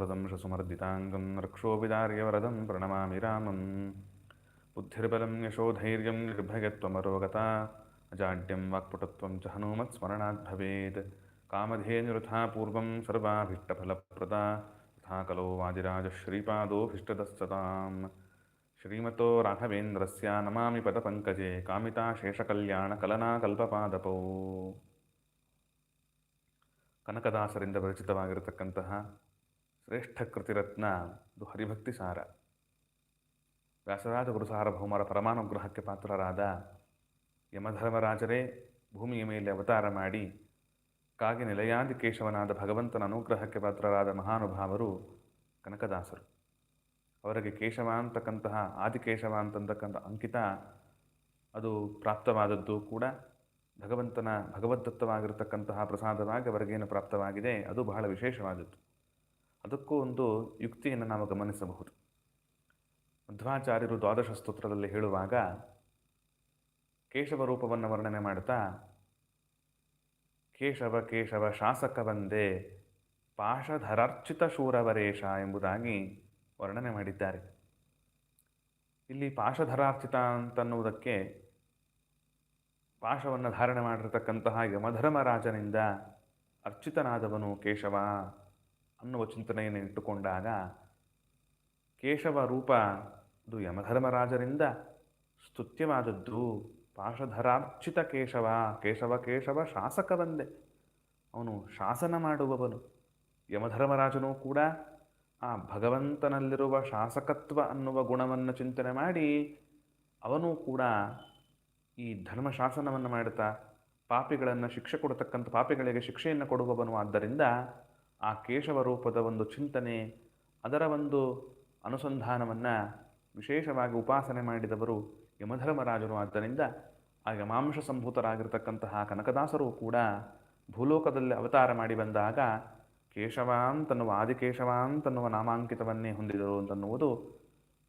वदंशसुमर्दिताङ्गं रक्षोभिदार्यवरदं प्रणमामि रामं बुद्धिर्बलं यशोधैर्यं निर्भयत्वमरोगता अजाड्यं वाक्पटुत्वं च हनूमत्स्मरणात् भवेत् कामधेनुरथा पूर्वं सर्वाभीष्टफलप्रदा तथा कलो वादिराजश्रीपादोऽभीष्टदस्तताम् श्रीमतो राघवेन्द्रस्य नमामि पदपङ्कजे ಕಾಮಿತಾಶೇಷಕಲ್ಯಾಣಕಲನಾಕಲ್ಪಪಾದಪೌ ಕನಕದಾಸರಿಂದ ವಿರಚಿತವಾಗಿರತಕ್ಕಂತಹ ಶ್ರೇಷ್ಠ ಕೃತಿರತ್ನ ಇದು ಹರಿಭಕ್ತಿ ಸಾರ. ವ್ಯಾಸರಾಜ ಗುರುಸಾರ್ವಭೌಮರ ಪರಮಾನುಗ್ರಹಕ್ಕೆ ಪಾತ್ರರಾದ ಯಮಧರ್ಮರಾಜರೇ ಭೂಮಿಯ ಮೇಲೆ ಅವತಾರ ಮಾಡಿ ಕಾಗೆ ನಿಲಯಾದಿ ಕೇಶವನಾದ ಭಗವಂತನ ಅನುಗ್ರಹಕ್ಕೆ ಪಾತ್ರರಾದ ಮಹಾನುಭಾವರು ಕನಕದಾಸರು. ಅವರಿಗೆ ಕೇಶವ ಅಂತಕ್ಕಂತಹ ಆದಿಕೇಶವ ಅಂತಕ್ಕಂಥ ಅಂಕಿತ ಅದು ಪ್ರಾಪ್ತವಾದದ್ದು ಕೂಡ ಭಗವಂತನ ಭಗವದ್ದತ್ತವಾಗಿರತಕ್ಕಂತಹ ಪ್ರಸಾದವಾಗಿ ಅವರಿಗೇನು ಪ್ರಾಪ್ತವಾಗಿದೆ ಅದು ಬಹಳ ವಿಶೇಷವಾದದ್ದು. ಅದಕ್ಕೂ ಒಂದು ಯುಕ್ತಿಯನ್ನು ನಾವು ಗಮನಿಸಬಹುದು. ಮಧ್ವಾಚಾರ್ಯರು ದ್ವಾದಶ ಸ್ತೋತ್ರದಲ್ಲಿ ಹೇಳುವಾಗ ಕೇಶವ ರೂಪವನ್ನು ವರ್ಣನೆ ಮಾಡ್ತಾ ಕೇಶವ ಕೇಶವ ಶಾಸಕ ಬಂದೇ ಪಾಶಧರಾರ್ಚಿತ ಶೂರವರೇಶ ಎಂಬುದಾಗಿ ವರ್ಣನೆ ಮಾಡಿದ್ದಾರೆ. ಇಲ್ಲಿ ಪಾಶಧರಾರ್ಚಿತ ಅಂತನ್ನುವುದಕ್ಕೆ ಪಾಶವನ್ನು ಧಾರಣೆ ಮಾಡಿರತಕ್ಕಂತಹ ಯಮಧರ್ಮರಾಜನಿಂದ ಅರ್ಚಿತನಾದವನು ಕೇಶವ. ಅನ್ನುವ ಚಿಂತನೆಯನ್ನು ಇಟ್ಟುಕೊಂಡಾಗ ಕೇಶವ ರೂಪ ಅದು ಯಮಧರ್ಮರಾಜರಿಂದ ಸ್ತುತ್ಯವಾದದ್ದು ಪಾಶಧರಾರ್ಚಿತ ಕೇಶವ ಕೇಶವ ಕೇಶವ ಶಾಸಕವಂದೆ. ಅವನು ಶಾಸನ ಮಾಡುವವನು. ಯಮಧರ್ಮರಾಜನೂ ಕೂಡ ಆ ಭಗವಂತನಲ್ಲಿರುವ ಶಾಸಕತ್ವ ಅನ್ನುವ ಗುಣವನ್ನು ಚಿಂತನೆ ಮಾಡಿ ಅವನು ಕೂಡ ಈ ಧರ್ಮಶಾಸನವನ್ನು ಮಾಡುತ್ತಾ ಪಾಪಿಗಳನ್ನು ಶಿಕ್ಷೆ ಕೊಡತಕ್ಕಂಥ ಪಾಪಿಗಳಿಗೆ ಶಿಕ್ಷೆಯನ್ನು ಕೊಡುವವನು. ಆದ್ದರಿಂದ ಆ ಕೇಶವ ರೂಪದ ಒಂದು ಚಿಂತನೆ, ಅದರ ಒಂದು ಅನುಸಂಧಾನವನ್ನು ವಿಶೇಷವಾಗಿ ಉಪಾಸನೆ ಮಾಡಿದವರು ಯಮಧರ್ಮರಾಜರು. ಆದ್ದರಿಂದ ಆ ಯಮಾಂಶ ಸಂಭೂತರಾಗಿರ್ತಕ್ಕಂತಹ ಕನಕದಾಸರು ಕೂಡ ಭೂಲೋಕದಲ್ಲಿ ಅವತಾರ ಮಾಡಿ ಬಂದಾಗ ಕೇಶವ ಅಂತನ್ನುವ ಆದಿಕೇಶವ ಅಂತನ್ನುವ ನಾಮಾಂಕಿತವನ್ನೇ ಹೊಂದಿದರು ಅಂತನ್ನುವುದು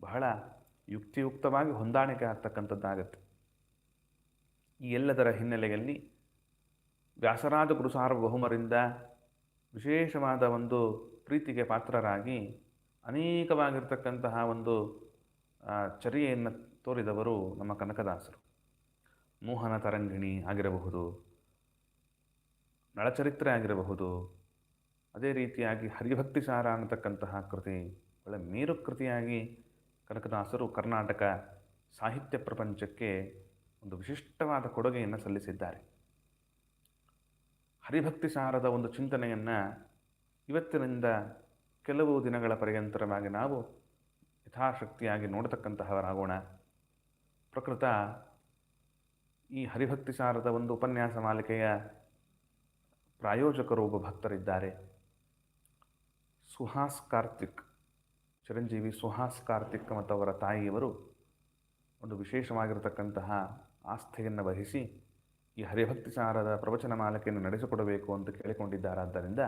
ಬಹಳ ಯುಕ್ತಿಯುಕ್ತವಾಗಿ ಹೊಂದಾಣಿಕೆ ಆಗ್ತಕ್ಕಂಥದ್ದಾಗತ್ತೆ. ಈ ಎಲ್ಲದರ ಹಿನ್ನೆಲೆಯಲ್ಲಿ ವ್ಯಾಸರಾಜ ಗುರು ಸಾರ್ವಭೌಮರಿಂದ ವಿಶೇಷವಾದ ಒಂದು ಪ್ರೀತಿಗೆ ಪಾತ್ರರಾಗಿ ಅನೇಕವಾಗಿರ್ತಕ್ಕಂತಹ ಒಂದು ಚರ್ಯೆಯನ್ನು ತೋರಿದವರು ನಮ್ಮ ಕನಕದಾಸರು. ಮೋಹನ ತರಂಗಿಣಿ ಆಗಿರಬಹುದು, ನಳಚರಿತ್ರೆ ಆಗಿರಬಹುದು, ಅದೇ ರೀತಿಯಾಗಿ ಹರಿಭಕ್ತಿ ಸಾರ ಅನ್ನತಕ್ಕಂತಹ ಕೃತಿ, ಒಳ್ಳೆ ಮೇರು ಕೃತಿಯಾಗಿ ಕನಕದಾಸರು ಕರ್ನಾಟಕ ಸಾಹಿತ್ಯ ಪ್ರಪಂಚಕ್ಕೆ ಒಂದು ವಿಶಿಷ್ಟವಾದ ಕೊಡುಗೆಯನ್ನು ಸಲ್ಲಿಸಿದ್ದಾರೆ. ಹರಿಭಕ್ತಿ ಸಾರದ ಒಂದು ಚಿಂತನೆಯನ್ನು ಇವತ್ತಿನಿಂದ ಕೆಲವು ದಿನಗಳ ಪರ್ಯಂತರವಾಗಿ ನಾವು ಯಥಾಶಕ್ತಿಯಾಗಿ ನೋಡತಕ್ಕಂತಹವರಾಗೋಣ. ಪ್ರಕೃತ ಈ ಹರಿಭಕ್ತಿ ಸಾರದ ಒಂದು ಉಪನ್ಯಾಸ ಮಾಲಿಕೆಯ ಪ್ರಾಯೋಜಕರು ಒಬ್ಬ ಭಕ್ತರಿದ್ದಾರೆ. ಸುಹಾಸ್ ಕಾರ್ತಿಕ್, ಚಿರಂಜೀವಿ ಸುಹಾಸ್ ಕಾರ್ತಿಕ್ ಮತ್ತು ಅವರ ತಾಯಿಯವರು ಒಂದು ವಿಶೇಷವಾಗಿರತಕ್ಕಂತಹ ಆಸ್ಥೆಯನ್ನು ವಹಿಸಿ ಈ ಹರಿಭಕ್ತಿ ಸಾರದ ಪ್ರವಚನ ಮಾಲಕೆಯನ್ನು ನಡೆಸಿಕೊಡಬೇಕು ಅಂತ ಕೇಳಿಕೊಂಡಿದ್ದಾರಾದ್ದರಿಂದ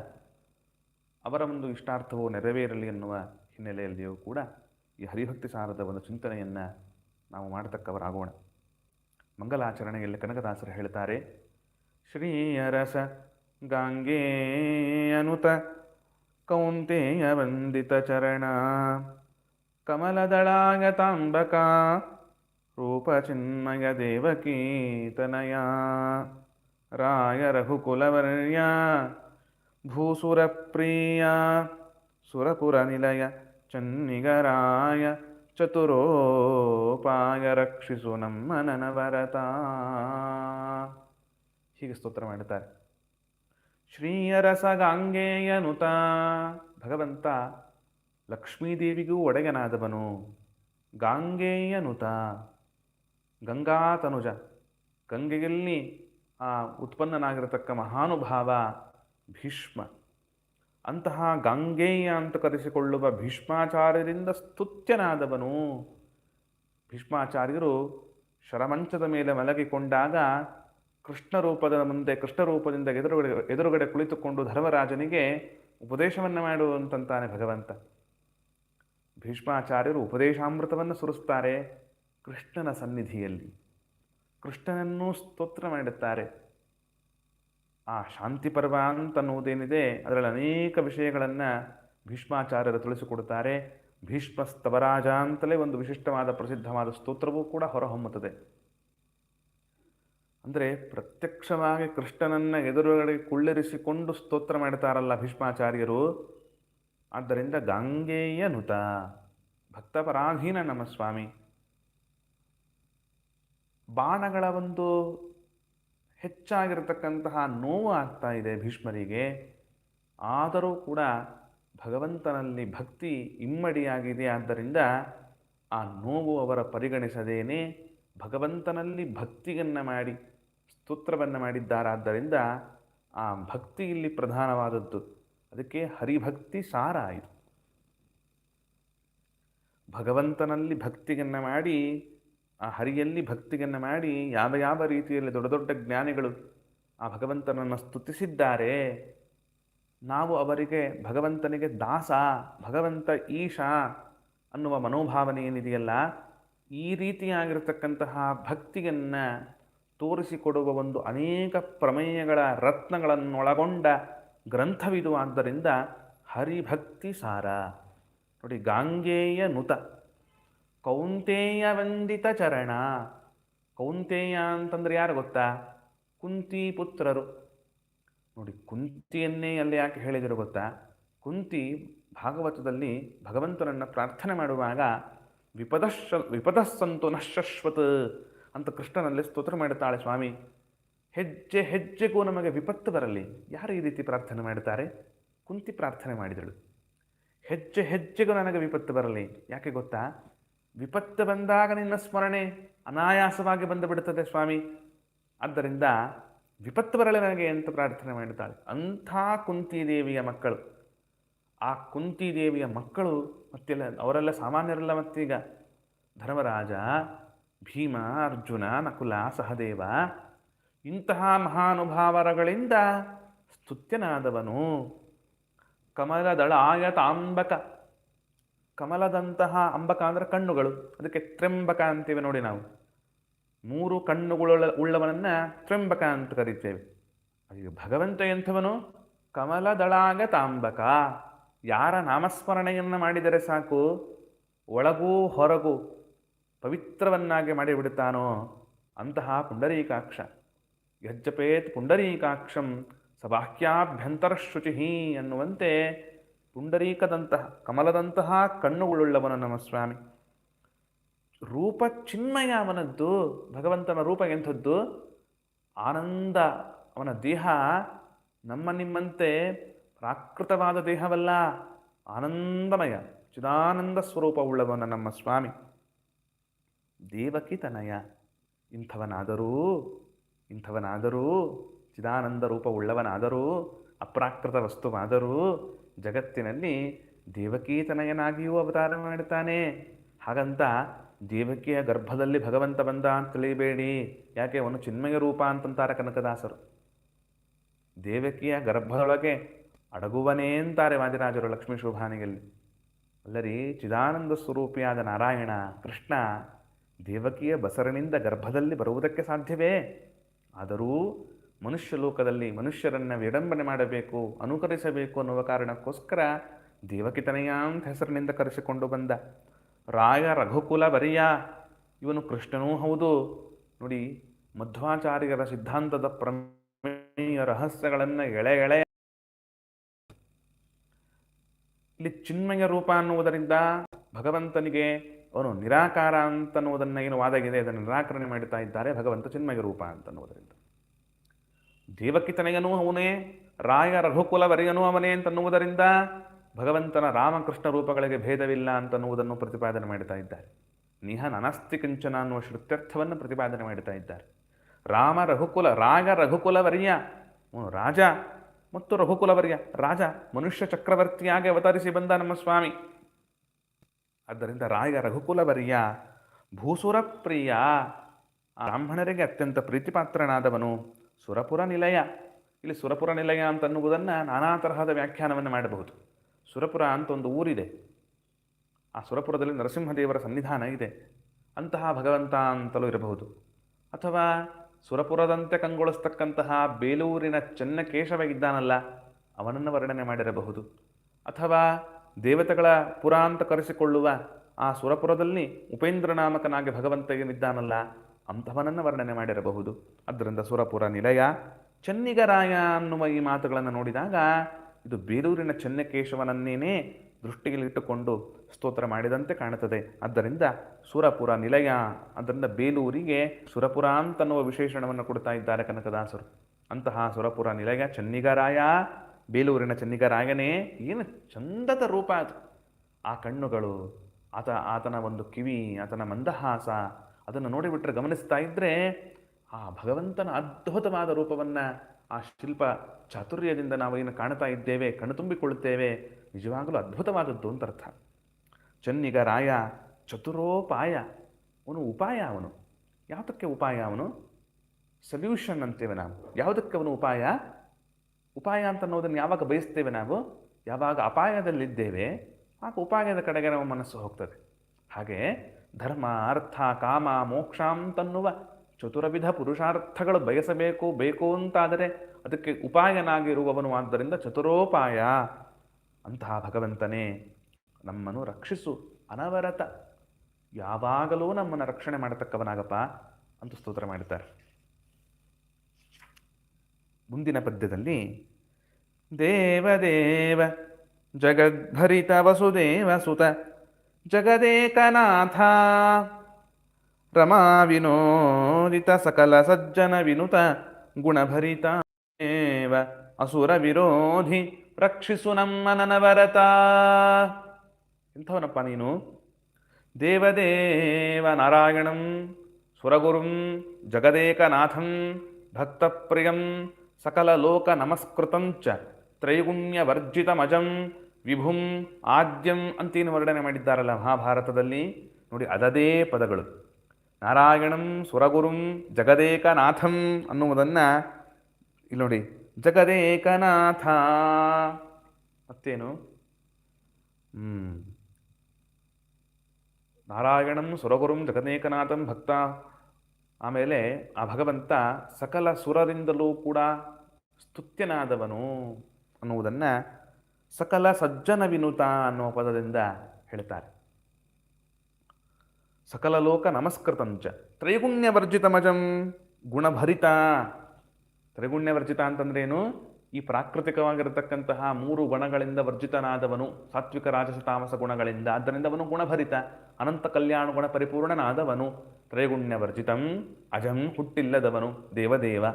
ಅವರ ಒಂದು ಇಷ್ಟಾರ್ಥವು ನೆರವೇರಲಿ ಎನ್ನುವ ಹಿನ್ನೆಲೆಯಲ್ಲಿಯೂ ಕೂಡ ಈ ಹರಿಭಕ್ತಿ ಸಾರದ ಒಂದು ಚಿಂತನೆಯನ್ನು ನಾವು ಮಾಡತಕ್ಕವರಾಗೋಣ. ಮಂಗಲಾಚರಣೆಯಲ್ಲಿ ಕನಕದಾಸರು ಹೇಳ್ತಾರೆ ಶ್ರೀಯರಸ ಗಾಂಗೇ ಅನುತ ಕೌಂತೆಯ ವಂದಿತ ಚರಣ, ಕಮಲದಳಾಯ ರಾಯ ರಘುಕುಲವರ್ಯ ಭೂಸುರಪ್ರಿಯ. ಸುರಪುರನಿಲಯ. ಚನ್ನಿಗರಾಯ. ಚತುರೋಪಾಯ ರಕ್ಷಿಸು ನಮ್ಮ ನನವರತ ಹೀಗೆ ಸ್ತೋತ್ರ ಮಾಡುತ್ತಾರೆ. ಶ್ರೀಯರಸ ಗಾಂಗೇಯನುತ ಭಗವಂತ ಲಕ್ಷ್ಮೀದೇವಿಗೂ ಒಡೆಯನಾದವನು. ಗಾಂಗೇಯನುತ. ಗಂಗಾತನುಜ ಗಂಗೆಯಲ್ಲಿ ಆ, ಉತ್ಪನ್ನನಾಗಿರತಕ್ಕ ಮಹಾನುಭಾವ ಭೀಷ್ಮ. ಅಂತಹ ಗಂಗೆಯ ಅಂತ ಕರೆಸಿಕೊಳ್ಳುವ ಭೀಷ್ಮಾಚಾರ್ಯರಿಂದ ಸ್ತುತ್ಯನಾದವನು. ಭೀಷ್ಮಾಚಾರ್ಯರು ಶರಮಂಚದ ಮೇಲೆ ಮಲಗಿಕೊಂಡಾಗ ಕೃಷ್ಣ ರೂಪದ ಮುಂದೆ, ಕೃಷ್ಣ ರೂಪದಿಂದ ಎದುರುಗಡೆ ಎದುರುಗಡೆ ಕುಳಿತುಕೊಂಡು ಧರ್ಮರಾಜನಿಗೆ ಉಪದೇಶವನ್ನು ಮಾಡುವಂತಂತಾನೆ ಭಗವಂತ. ಭೀಷ್ಮಾಚಾರ್ಯರು ಉಪದೇಶಾಮೃತವನ್ನು ಸುರಿಸ್ತಾರೆ. ಕೃಷ್ಣನ ಸನ್ನಿಧಿಯಲ್ಲಿ ಕೃಷ್ಣನನ್ನು ಸ್ತೋತ್ರ ಮಾಡುತ್ತಾರೆ. ಆ ಶಾಂತಿ ಪರ್ವ ಅಂತನ್ನುವುದೇನಿದೆ ಅದರಲ್ಲಿ ಅನೇಕ ವಿಷಯಗಳನ್ನು ಭೀಷ್ಮಾಚಾರ್ಯರು ತಿಳಿಸಿಕೊಡುತ್ತಾರೆ. ಭೀಷ್ಮ ಸ್ತವರಾಜ ಅಂತಲೇ ಒಂದು ವಿಶಿಷ್ಟವಾದ ಪ್ರಸಿದ್ಧವಾದ ಸ್ತೋತ್ರವೂ ಕೂಡ ಹೊರಹೊಮ್ಮುತ್ತದೆ. ಅಂದರೆ ಪ್ರತ್ಯಕ್ಷವಾಗಿ ಕೃಷ್ಣನನ್ನು ಎದುರುಗಡೆ ಕುಳ್ಳಿರಿಸಿಕೊಂಡು ಸ್ತೋತ್ರ ಮಾಡುತ್ತಾರಲ್ಲ ಭೀಷ್ಮಾಚಾರ್ಯರು. ಆದ್ದರಿಂದ ಗಂಗೆಯ ನುತ ಭಕ್ತಪರಾಧೀನ ನಮ್ಮ ಸ್ವಾಮಿ ಬಾಣಗಳ ಒಂದು ಹೆಚ್ಚಾಗಿರತಕ್ಕಂತಹ ನೋವು ಆಗ್ತಾ ಇದೆ ಭೀಷ್ಮರಿಗೆ. ಆದರೂ ಕೂಡ ಭಗವಂತನಲ್ಲಿ ಭಕ್ತಿ ಇಮ್ಮಡಿಯಾಗಿದೆ. ಆದ್ದರಿಂದ ಆ ನೋವು ಅವರ ಪರಿಗಣಿಸದೇನೆ ಭಗವಂತನಲ್ಲಿ ಭಕ್ತಿಯನ್ನು ಮಾಡಿ, ಸ್ತೋತ್ರವನ್ನು ಮಾಡಿದ್ದಾರಾದ್ದರಿಂದ ಆ ಭಕ್ತಿ ಇಲ್ಲಿ ಪ್ರಧಾನವಾದದ್ದು. ಅದಕ್ಕೆ ಹರಿಭಕ್ತಿ ಸಾರ ಆಯಿತು ಭಗವಂತನಲ್ಲಿ ಭಕ್ತಿಯನ್ನು ಮಾಡಿ ಆ ಹರಿಯಲ್ಲಿ ಭಕ್ತಿಯನ್ನು ಮಾಡಿ ಯಾವ ಯಾವ ರೀತಿಯಲ್ಲಿ ದೊಡ್ಡ ದೊಡ್ಡ ಜ್ಞಾನಿಗಳು ಆ ಭಗವಂತನನ್ನು ಸ್ತುತಿಸಿದ್ದಾರೆ, ನಾವು ಅವರಿಗೆ ಭಗವಂತನಿಗೆ ದಾಸ, ಭಗವಂತ ಈಶಾ ಅನ್ನುವ ಮನೋಭಾವನೆ ಏನಿದೆಯಲ್ಲ, ಈ ರೀತಿಯಾಗಿರತಕ್ಕಂತಹ ಭಕ್ತಿಯನ್ನು ತೋರಿಸಿಕೊಡುವ ಒಂದು ಅನೇಕ ಪ್ರಮೇಯಗಳ ರತ್ನಗಳನ್ನೊಳಗೊಂಡ ಗ್ರಂಥವಿದು. ಆದ್ದರಿಂದ ಹರಿಭಕ್ತಿ ಸಾರ. ನೋಡಿ, ಗಾಂಗೇಯ ನುತ. ಕೌಂತೇಯ ವಂದಿತ ಚರಣ ಕೌಂತೇಯ ಅಂತಂದ್ರೆ ಯಾರು ಗೊತ್ತಾ? ಕುಂತಿ ಪುತ್ರರು. ನೋಡಿ, ಕುಂತಿಯನ್ನೇ ಅಲ್ಲಿ ಯಾಕೆ ಹೇಳಿದರು ಗೊತ್ತಾ? ಕುಂತಿ ಭಾಗವತದಲ್ಲಿ ಭಗವಂತನನ್ನು ಪ್ರಾರ್ಥನೆ ಮಾಡುವಾಗ ವಿಪದಶ ವಿಪದಸ್ಸಂತು ನಶಶ್ವತ್ ಅಂತ ಕೃಷ್ಣನಲ್ಲಿ ಸ್ತೋತ್ರ ಮಾಡುತ್ತಾಳೆ ಸ್ವಾಮಿ. ಹೆಜ್ಜೆ ಹೆಜ್ಜೆಗೂ ನಮಗೆ ವಿಪತ್ತು ಬರಲಿ. ಯಾರು ಈ ರೀತಿ ಪ್ರಾರ್ಥನೆ ಮಾಡುತ್ತಾರೆ? ಕುಂತಿ ಪ್ರಾರ್ಥನೆ ಮಾಡಿದಳು. ಹೆಜ್ಜೆ ಹೆಜ್ಜೆಗೂ ನನಗೆ ವಿಪತ್ತು ಬರಲಿ. ಯಾಕೆ ಗೊತ್ತಾ? ವಿಪತ್ತು ಬಂದಾಗ ನಿನ್ನ ಸ್ಮರಣೆ ಅನಾಯಾಸವಾಗಿ ಬಂದು ಬಿಡುತ್ತದೆ ಸ್ವಾಮಿ. ಆದ್ದರಿಂದ ವಿಪತ್ತು ಬರಲಿ ನನಗೆ ಅಂತ ಪ್ರಾರ್ಥನೆ ಮಾಡುತ್ತಾಳೆ. ಅಂಥ ಕುಂತಿದೇವಿಯ ಮಕ್ಕಳು. ಆ ಕುಂತಿದೇವಿಯ ಮಕ್ಕಳು ಮತ್ತೆಲ್ಲ ಅವರೆಲ್ಲ ಸಾಮಾನ್ಯರಲ್ಲ ಮತ್ತೀಗ. ಧರ್ಮರಾಜ, ಭೀಮ, ಅರ್ಜುನ, ನಕುಲ, ಸಹದೇವ ಇಂತಹ ಮಹಾನುಭಾವರಗಳಿಂದ ಸ್ತುತ್ಯನಾದವನು. ಕಮಲದಳಾಯ ತಾಂಬಕ ಕಮಲದಂತಹ ಅಂಬಕ ಅಂದರೆ ಕಣ್ಣುಗಳು. ಅದಕ್ಕೆ ತ್ರೆಂಬಕ ಅಂತೀವಿ ನೋಡಿ ನಾವು. ಮೂರು ಕಣ್ಣುಗಳ ಉಳ್ಳವನ್ನ ತ್ರೆಂಬಕ ಅಂತ ಕರಿತೇವೆ. ಅಯ್ಯೋ, ಭಗವಂತ ಎಂಥವನು? ಕಮಲದಳಾಗ ತಾಂಬಕ ಯಾರ ನಾಮಸ್ಮರಣೆಯನ್ನು ಮಾಡಿದರೆ ಸಾಕು? ಒಳಗೂ ಹೊರಗೂ ಪವಿತ್ರವನ್ನಾಗಿ ಮಾಡಿಬಿಡುತ್ತಾನೋ? ಅಂತಹ ಪುಂಡರೀಕಾಕ್ಷ. ಯಜ್ಜಪೇತ್ ಪುಂಡರೀಕಾಕ್ಷಂ ಸಬಾಹ್ಯಾಭ್ಯಂತರ ಶುಚಿಹಿ ಅನ್ನುವಂತೆ ಪುಂಡರೀಕದಂತಹ ಕಮಲದಂತಹ ಕಣ್ಣುಗಳುಳ್ಳವನು ನಮ್ಮ ಸ್ವಾಮಿ. ರೂಪ ಚಿನ್ಮಯ ಅವನದ್ದು, ಭಗವಂತನ ರೂಪ ಎಂಥದ್ದು, ಆನಂದ ಅವನ ದೇಹ ನಮ್ಮ ನಿಮ್ಮಂತೆ ಪ್ರಾಕೃತವಾದ ದೇಹವಲ್ಲ, ಆನಂದಮಯ, ಚಿದಾನಂದ ಸ್ವರೂಪವುಳ್ಳವನ ನಮ್ಮ ಸ್ವಾಮಿ. ದೇವಕಿತನಯ, ಇಂಥವನಾದರೂ ಇಂಥವನಾದರೂ, ಚಿದಾನಂದ ರೂಪವುಳ್ಳವನಾದರೂ ಅಪ್ರಾಕೃತ ವಸ್ತುವಾದರೂ ಜಗತ್ತಿನಲ್ಲಿ ದೇವಕೀತನಯನಾಗಿಯೂ ಅವತಾರ ಮಾಡುತ್ತಾನೆ ಹಾಗಂತ ದೇವಕಿಯ ಗರ್ಭದಲ್ಲಿ ಭಗವಂತ ಬಂದ ಅಂತ ತಿಳಿಯಬೇಡಿ ಯಾಕೆ? ಅವನು ಚಿನ್ಮಯ ರೂಪ ಅಂತಂತಾರೆ ಕನಕದಾಸರು. ದೇವಕಿಯ ಗರ್ಭದೊಳಗೆ ಅಡಗುವನೇ ಅಂತಾರೆ ವಾದಿರಾಜರು ಲಕ್ಷ್ಮೀ ಶೋಭಾನಿಯಲ್ಲಿ ಅಲ್ಲರಿ, ಚಿದಾನಂದ ಸ್ವರೂಪಿಯಾದ ನಾರಾಯಣ, ಕೃಷ್ಣ ದೇವಕಿಯ ಬಸರನಿಂದ ಗರ್ಭದಲ್ಲಿ ಬರುವುದಕ್ಕೆ ಸಾಧ್ಯವೇ? ಆದರೂ ಮನುಷ್ಯ ಲೋಕದಲ್ಲಿ ಮನುಷ್ಯರನ್ನು ವಿಡಂಬನೆ ಮಾಡಬೇಕು, ಅನುಕರಿಸಬೇಕು ಅನ್ನುವ ಕಾರಣಕ್ಕೋಸ್ಕರ ದೇವಕಿತನಯ ಅಂತ ಹೆಸರಿನಿಂದ ಕರೆಸಿಕೊಂಡು ಬಂದ. ರಾಯ ರಘುಕುಲ ಬರಿಯ ಇವನು ಕೃಷ್ಣನೂ ಹೌದು. ನೋಡಿ, ಮಧ್ವಾಚಾರ್ಯರ ಸಿದ್ಧಾಂತದ ಪ್ರಮೇಯ ರಹಸ್ಯಗಳನ್ನು ಎಳೆ ಎಳೆ. ಇಲ್ಲಿ ಚಿನ್ಮಯ ರೂಪ ಅನ್ನುವುದರಿಂದ ಭಗವಂತನಿಗೆ ಅವನು ನಿರಾಕಾರ ಅಂತನ್ನುವುದನ್ನು ಏನು ವಾದಾಗಿದೆ ಅದನ್ನು ನಿರಾಕರಣೆ ಮಾಡುತ್ತಾ ಇದ್ದಾರೆ ಭಗವಂತ ಚಿನ್ಮಯ ರೂಪ ಅಂತನ್ನುವುದರಿಂದ ದೇವಕಿತನಯನೂ ಅವನೇ ರಾಯ ರಘುಕುಲ ವರಿಯನೂ ಅವನೇ ಅಂತನ್ನುವುದರಿಂದ ಭಗವಂತನ ರಾಮಕೃಷ್ಣ ರೂಪಗಳಿಗೆ ಭೇದವಿಲ್ಲ ಅಂತನ್ನುವುದನ್ನು ಪ್ರತಿಪಾದನೆ ಮಾಡ್ತಾ ಇದ್ದಾರೆ. ನಿಹ ನನಸ್ತಿ ಕಿಂಚನ ಅನ್ನುವ ಶ್ರುತ್ಯರ್ಥವನ್ನು ಪ್ರತಿಪಾದನೆ ಮಾಡ್ತಾ ಇದ್ದಾರೆ. ರಾಮ ರಘುಕುಲ, ರಾಗ ರಘುಕುಲ ವರ್ಯ, ಅವನು ರಾಜ, ಮತ್ತು ರಘುಕುಲವರ್ಯ ರಾಜ, ಮನುಷ್ಯ ಚಕ್ರವರ್ತಿಯಾಗಿ ಅವತರಿಸಿ ಬಂದ ನಮ್ಮ ಸ್ವಾಮಿ. ಆದ್ದರಿಂದ ರಾಯ ರಘುಕುಲವರ್ಯ ಭೂಸುರ ಪ್ರಿಯ ಆ ಬ್ರಾಹ್ಮಣರಿಗೆ ಅತ್ಯಂತ ಪ್ರೀತಿಪಾತ್ರನಾದವನು ಸುರಪುರ ನಿಲಯ. ಇಲ್ಲಿ ಸುರಪುರ ನಿಲಯ ಅಂತ ಅನ್ನುವುದನ್ನು ನಾನಾ ತರಹದ ವ್ಯಾಖ್ಯಾನವನ್ನು ಮಾಡಬಹುದು. ಸುರಪುರ ಅಂತ ಒಂದು ಊರಿದೆ. ಆ ಸುರಪುರದಲ್ಲಿ ನರಸಿಂಹದೇವರ ಸನ್ನಿಧಾನ ಇದೆ. ಅಂತಹ ಭಗವಂತ ಅಂತಲೂ ಇರಬಹುದು. ಅಥವಾ ಸುರಪುರದಂತೆ ಕಂಗೊಳಿಸ್ತಕ್ಕಂತಹ ಬೇಲೂರಿನ ಚೆನ್ನಕೇಶವ ಇದ್ದಾನಲ್ಲ, ಅವನನ್ನು ವರ್ಣನೆ ಮಾಡಿರಬಹುದು. ಅಥವಾ ದೇವತೆಗಳ ಪುರ ಅಂತ ಕರೆಸಿಕೊಳ್ಳುವ ಆ ಸುರಪುರದಲ್ಲಿ ಉಪೇಂದ್ರ ನಾಮಕನಾಗಿ ಭಗವಂತ ಏನಿದ್ದಾನಲ್ಲ ಅಂಥವನನ್ನು ವರ್ಣನೆ ಮಾಡಿರಬಹುದು. ಅದರಿಂದ ಸುರಪುರ ನಿಲಯ ಚನ್ನಿಗರಾಯ ಅನ್ನುವ ಈ ಮಾತುಗಳನ್ನು ನೋಡಿದಾಗ ಇದು ಬೇಲೂರಿನ ಚೆನ್ನಕೇಶವನನ್ನೇನೇ ದೃಷ್ಟಿಯಲ್ಲಿಟ್ಟುಕೊಂಡು ಸ್ತೋತ್ರ ಮಾಡಿದಂತೆ ಕಾಣುತ್ತದೆ. ಆದ್ದರಿಂದ ಸುರಪುರ ನಿಲಯ, ಅದರಿಂದ ಬೇಲೂರಿಗೆ ಸುರಪುರ ಅಂತನ್ನುವ ವಿಶೇಷಣವನ್ನು ಕೊಡ್ತಾ ಇದ್ದಾರೆ ಕನಕದಾಸರು. ಅಂತಹ ಸುರಪುರ ನಿಲಯ ಚನ್ನಿಗರಾಯ, ಬೇಲೂರಿನ ಚನ್ನಿಗರಾಯನೇ ಏನು ಚಂದದ ರೂಪ ಅದು. ಆ ಕಣ್ಣುಗಳು, ಆತ, ಆತನ ಒಂದು ಕಿವಿ, ಆತನ ಮಂದಹಾಸ ಅದನ್ನು ನೋಡಿಬಿಟ್ರೆ ಗಮನಿಸ್ತಾ ಇದ್ದರೆ ಆ ಭಗವಂತನ ಅದ್ಭುತವಾದ ರೂಪವನ್ನು ಆ ಶಿಲ್ಪ ಚಾತುರ್ಯದಿಂದ ನಾವು ಏನು ಕಾಣ್ತಾ ಇದ್ದೇವೆ ಕಣ್ತುಂಬಿಕೊಳ್ಳುತ್ತೇವೆ ನಿಜವಾಗಲೂ ಅದ್ಭುತವಾದದ್ದು ಅಂತ ಅರ್ಥ. ಚೆನ್ನಿಗ ರಾಯ ಚತುರೋಪಾಯ, ಅವನು ಉಪಾಯ ಅವನು. ಯಾವುದಕ್ಕೆ ಉಪಾಯ ಅವನು? ಸೊಲ್ಯೂಷನ್ ಅಂತೇವೆ ನಾವು. ಯಾವುದಕ್ಕೆ ಅವನು ಉಪಾಯ? ಉಪಾಯ ಅಂತ ಅನ್ನೋದನ್ನು ಯಾವಾಗ ಬಯಸ್ತೇವೆ ನಾವು? ಯಾವಾಗ ಅಪಾಯದಲ್ಲಿದ್ದೇವೆ, ಆಗ ಉಪಾಯದ ಕಡೆಗೆ ನಮ್ಮ ಮನಸ್ಸು ಹೋಗ್ತದೆ. ಹಾಗೆ ಧರ್ಮ ಅರ್ಥ ಕಾಮ ಮೋಕ್ಷ ಅಂತನ್ನುವ ಚತುರವಿಧ ಪುರುಷಾರ್ಥಗಳು ಬಯಸಬೇಕು, ಬೇಕು ಅಂತಾದರೆ ಅದಕ್ಕೆ ಉಪಾಯನಾಗಿರುವವನು ಆದ್ದರಿಂದ ಚತುರೋಪಾಯ. ಅಂತಹ ಭಗವಂತನೇ, ನಮ್ಮನ್ನು ರಕ್ಷಿಸು, ಅನವರತ. ಯಾವಾಗಲೂ ನಮ್ಮನ್ನು ರಕ್ಷಣೆ ಮಾಡತಕ್ಕವನಾಗಪ್ಪ ಅಂತ ಸ್ತೋತ್ರ ಮಾಡುತ್ತಾರೆ ಮುಂದಿನ ಪದ್ಯದಲ್ಲಿ ದೇವದೇವ ಜಗದ್ಭರಿತ ವಸುದೇವ ಸುತ ಜಗದೇಕನಾಥ. ರಮಾ ವಿನೋದಿತ ಸಕಲ ಸಜ್ಜನ ವಿನುತ ಗುಣಭರಿತ ಅಸುರ ವಿರೋಧಿ ರಕ್ಷಿಸು ನಮ್ಮ ನನವರತ. ಇಂಥವನಪ್ಪ ನೀನು. ದೇವದೇವ ನಾರಾಯಣಂ, ಸುರಗುರುಂ, ಜಗದೇಕನಾಥಂ, ಭಕ್ತಪ್ರಿಯಂ, ಸಕಲ ಲೋಕ ನಮಸ್ಕೃತಂಚ ತ್ರೈಗುಣ್ಯವರ್ಜಿತಮಜಂ ವಿಭುಂ ಆದ್ಯಂ ಅಂತೇನು ವರ್ಣನೆ ಮಾಡಿದ್ದಾರಲ್ಲ ಮಹಾಭಾರತದಲ್ಲಿ? ನೋಡಿ, ಅದದೇ ಪದಗಳು. ನಾರಾಯಣಂ ಸುರಗುರುಂ ಜಗದೇಕನಾಥಂ ಅನ್ನುವುದನ್ನು ಇಲ್ಲಿ ನೋಡಿ, ಜಗದೇಕನಾಥ. ಮತ್ತೇನು? ನಾರಾಯಣಂ ಸುರಗುರುಂ ಜಗದೇಕನಾಥಂ ಭಕ್ತ. ಆಮೇಲೆ ಆ ಭಗವಂತ ಸಕಲ ಸುರರಿಂದಲೂ ಕೂಡ ಸ್ತುತ್ಯನಾದವನು ಅನ್ನುವುದನ್ನು ಸಕಲ ಸಜ್ಜನ ವಿನುತ ಅನ್ನುವ ಪದದಿಂದ ಹೇಳ್ತಾರೆ. ಸಕಲ ಲೋಕ ನಮಸ್ಕೃತಂಚ. ತ್ರೈಗುಣ್ಯವರ್ಜಿತಮಜಂ ಗುಣಭರಿತ. ತ್ರೈಗುಣ್ಯವರ್ಜಿತ ಅಂತಂದ್ರೇನು? ಈ ಪ್ರಾಕೃತಿಕವಾಗಿರತಕ್ಕಂತಹ ಮೂರು ಗುಣಗಳಿಂದ ವರ್ಜಿತನಾದವನು, ಸಾತ್ವಿಕ, ರಾಜಸ, ತಾಮಸ ಗುಣಗಳಿಂದ. ಆದ್ದರಿಂದ ಅವನು ಗುಣಭರಿತ. ಅನಂತ ಕಲ್ಯಾಣ ಗುಣ ಪರಿಪೂರ್ಣನಾದವನು. ತ್ರೈಗುಣ್ಯವರ್ಜಿತಂ ಅಜಂ ಹುಟ್ಟಿಲ್ಲದವನು. ದೇವದೇವ.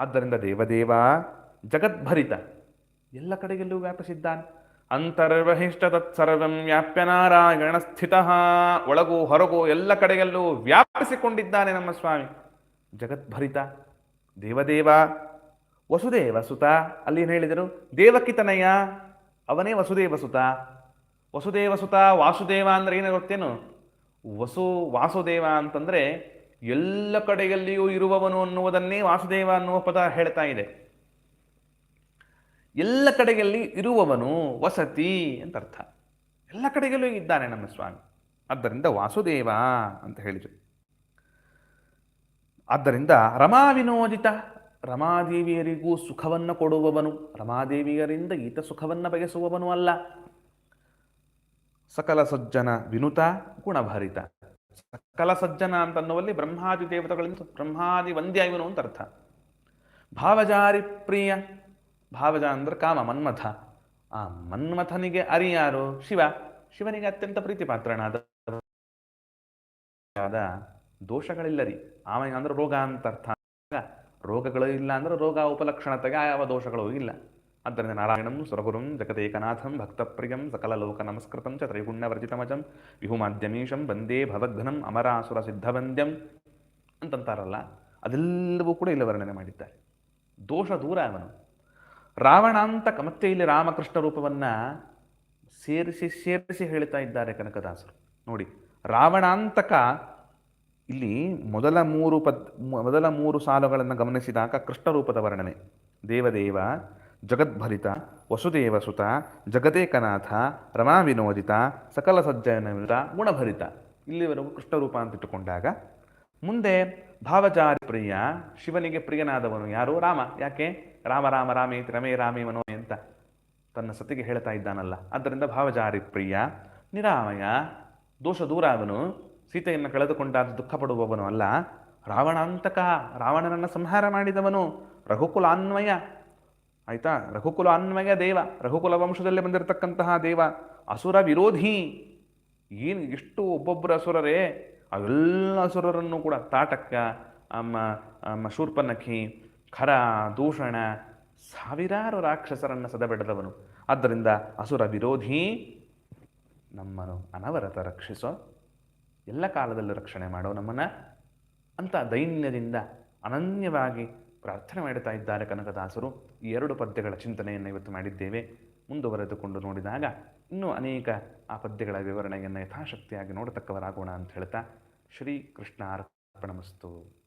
ಆದ್ದರಿಂದ ದೇವದೇವ ಜಗದ್ಭರಿತ. ಎಲ್ಲ ಕಡೆಗೆಲ್ಲೂ ವ್ಯಾಪಿಸಿದ್ದಾನೆ. ಅಂತರ್ವಹಿಷ್ಟ ತತ್ಸರ್ವಂ ವ್ಯಾಪ್ಯ ನಾರಾಯಣ ಸ್ಥಿತ, ಒಳಗೂ ಹೊರಗೂ ಎಲ್ಲ ಕಡೆಗೆಲ್ಲೂ ವ್ಯಾಪಿಸಿಕೊಂಡಿದ್ದಾನೆ ನಮ್ಮ ಸ್ವಾಮಿ. ಜಗದ್ಭರಿತ, ದೇವದೇವ ವಸುದೇವ ಸುತ ಅಲ್ಲಿ ಏನು ಹೇಳಿದರು? ದೇವಕಿತನಯ, ಅವನೇ ವಸುದೇವ ಸುತ ವಸುದೇವ ಸುತ ವಾಸುದೇವ ಅಂದರೆ ಏನು ಗೊತ್ತೇನು? ವಸು, ವಾಸುದೇವ ಅಂತಂದರೆ ಎಲ್ಲ ಕಡೆಯಲ್ಲಿಯೂ ಇರುವವನು ಅನ್ನುವುದನ್ನೇ ವಾಸುದೇವ ಅನ್ನುವ ಪದ ಹೇಳ್ತಾ ಇದೆ. ಎಲ್ಲ ಕಡೆಯಲ್ಲಿ ಇರುವವನು ವಸತಿ ಅಂತ ಅರ್ಥ. ಎಲ್ಲ ಕಡೆಯಲ್ಲೂ ಇದ್ದಾನೆ ನಮ್ಮ ಸ್ವಾಮಿ. ಆದ್ದರಿಂದ ವಾಸುದೇವ ಅಂತ ಹೇಳಿದರು. ಆದ್ದರಿಂದ ರಮಾ ವಿನೋದಿತ ರಮಾದೇವಿಯರಿಗೂ ಸುಖವನ್ನು ಕೊಡುವವನು, ರಮಾದೇವಿಯರಿಂದ ಈತ ಸುಖವನ್ನು ಬಯಸುವವನು ಅಲ್ಲ. ಸಕಲ ಸಜ್ಜನ ವಿನುತ, ಗುಣಭರಿತ. ಸಕಲ ಸಜ್ಜನ ಅಂತನ್ನುವಲ್ಲಿ ಬ್ರಹ್ಮಾದಿ ದೇವತೆಗಳಿಂದ ಬ್ರಹ್ಮಾದಿ ವಂದ್ಯ ಇವನು ಅಂತ ಅರ್ಥ. ಭಾವಜಾರಿ ಪ್ರಿಯ ಭಾವಜ ಅಂದ್ರೆ ಕಾಮ, ಮನ್ಮಥ. ಆ ಮನ್ಮಥನಿಗೆ ಅರಿಯಾರು ಶಿವ. ಶಿವನಿಗೆ ಅತ್ಯಂತ ಪ್ರೀತಿ ಪಾತ್ರನಾದ ಆದ ದೋಷಗಳಿಲ್ಲರಿ. ಆಮೇಲೆ ಅಂದ್ರೆ ರೋಗ ಅಂತ ಅರ್ಥ. ರೋಗಗಳು ಇಲ್ಲ ಅಂದ್ರೆ ರೋಗ ಉಪಲಕ್ಷಣತೆಗೆ ಯಾವ ದೋಷಗಳು ಇಲ್ಲ. ಆದ್ದರಿಂದ ನಾರಾಯಣಂ, ಸುರಗುರುಂ ಜಗತೇಕನಾಥಂ ಭಕ್ತಪ್ರಿಯಂ ಸಕಲ ಲೋಕ ನಮಸ್ಕೃತಂ ಚ ತ್ರೈಗುಣ್ಯವರ್ಜಿತಮಜಂ, ವಿಹುಮಾದ್ಯಮೀಶಂ ವಂದೇ ಭವದ್ಘನಂ, ಅಮರಾಸುರ ಸಿದ್ಧವಂದ್ಯಂ ಅಂತಂತಾರಲ್ಲ, ಅದೆಲ್ಲವೂ ಕೂಡ ಇಲ್ಲಿ ವರ್ಣನೆ ಮಾಡಿದ್ದಾರೆ. ದೋಷ ದೂರ ಅವನು. ರಾವಣಾಂತಕ ಮತ್ತೆ ಇಲ್ಲಿ ರಾಮಕೃಷ್ಣ ರೂಪವನ್ನ ಸೇರಿಸಿ ಸೇರಿಸಿ ಹೇಳ್ತಾ ಇದ್ದಾರೆ ಕನಕದಾಸರು. ನೋಡಿ, ರಾವಣಾಂತಕ ಇಲ್ಲಿ ಮೊದಲ ಮೂರು ಪದ್, ಮೊದಲ ಮೂರು ಸಾಲುಗಳನ್ನು ಗಮನಿಸಿದಾಗ ಕೃಷ್ಣ ರೂಪದ ವರ್ಣನೆ. ದೇವದೇವ, ಜಗದ್ಭರಿತ ವಸುದೇವ ಸುತ ಜಗದೇಕನಾಥ ರಮಾ ವಿನೋದಿತ ಸಕಲ ಸಜ್ಜನವಿತ ಗುಣಭರಿತ. ಇಲ್ಲಿವರೆಗೂ ಕೃಷ್ಣ ರೂಪ ಅಂತ ಇಟ್ಟುಕೊಂಡಾಗ ಮುಂದೆ ಭಾವಜಾರಿ ಪ್ರಿಯ, ಶಿವನಿಗೆ ಪ್ರಿಯನಾದವನು ಯಾರು? ರಾಮ. ಯಾಕೆ? ರಾಮ ರಾಮ ರಾಮೇತಿ ರಮೇ ರಾಮೇ ಮನೋ ಅಂತ ತನ್ನ ಸತಿಗೆ ಹೇಳ್ತಾ ಇದ್ದಾನಲ್ಲ. ಆದ್ದರಿಂದ ಭಾವಜಾರಿ ಪ್ರಿಯ, ನಿರಾಮಯ, ದೋಷ ದೂರ ಅವನು ಸೀತೆಯನ್ನು ಕಳೆದುಕೊಂಡಾದ ದುಃಖ ಪಡುವವನು ಅಲ್ಲ. ರಾವಣಾಂತಕ, ರಾವಣನನ್ನು ಸಂಹಾರ ಮಾಡಿದವನು ರಘುಕುಲಾನ್ವಯ. ಆಯಿತಾ? ರಘುಕುಲ ಅನ್ವಯ ದೇವ, ರಘುಕುಲ ವಂಶದಲ್ಲಿ ಬಂದಿರತಕ್ಕಂತಹ ದೇವ, ಅಸುರ ವಿರೋಧಿ. ಏನು ಎಷ್ಟು ಒಬ್ಬೊಬ್ಬರ ಅಸುರರೇ? ಅವೆಲ್ಲ ಅಸುರರನ್ನು ಕೂಡ ತಾಟಕ್ಕ, ಅಮ್ಮ ಅಮ್ಮ ಶೂರ್ಪನಖಿ ಖರ ದೂಷಣ ಸಾವಿರಾರು ರಾಕ್ಷಸರನ್ನು ಸದಬಿಡದವನು ಆದ್ದರಿಂದ ಅಸುರ ವಿರೋಧಿ ನಮ್ಮನ್ನು ಅನವರತ ರಕ್ಷಿಸೋ. ಎಲ್ಲ ಕಾಲದಲ್ಲೂ ರಕ್ಷಣೆ ಮಾಡೋ ನಮ್ಮನ್ನು. ಅಂತ ದೈನ್ಯದಿಂದ ಅನನ್ಯವಾಗಿ ಪ್ರಾರ್ಥನೆ ಮಾಡುತ್ತಾ ಇದ್ದಾರೆ ಕನಕದಾಸರು. ಈ ಎರಡು ಪದ್ಯಗಳ ಚಿಂತನೆಯನ್ನು ಇವತ್ತು ಮಾಡಿದ್ದೇವೆ. ಮುಂದುವರೆದುಕೊಂಡು ನೋಡಿದಾಗ ಇನ್ನೂ ಅನೇಕ ಆ ಪದ್ಯಗಳ ವಿವರಣೆಯನ್ನು ಯಥಾಶಕ್ತಿಯಾಗಿ ನೋಡತಕ್ಕವರಾಗೋಣ ಅಂತ ಹೇಳ್ತಾ ಶ್ರೀ ಕೃಷ್ಣ ಅರ್ಪಣಮಸ್ತು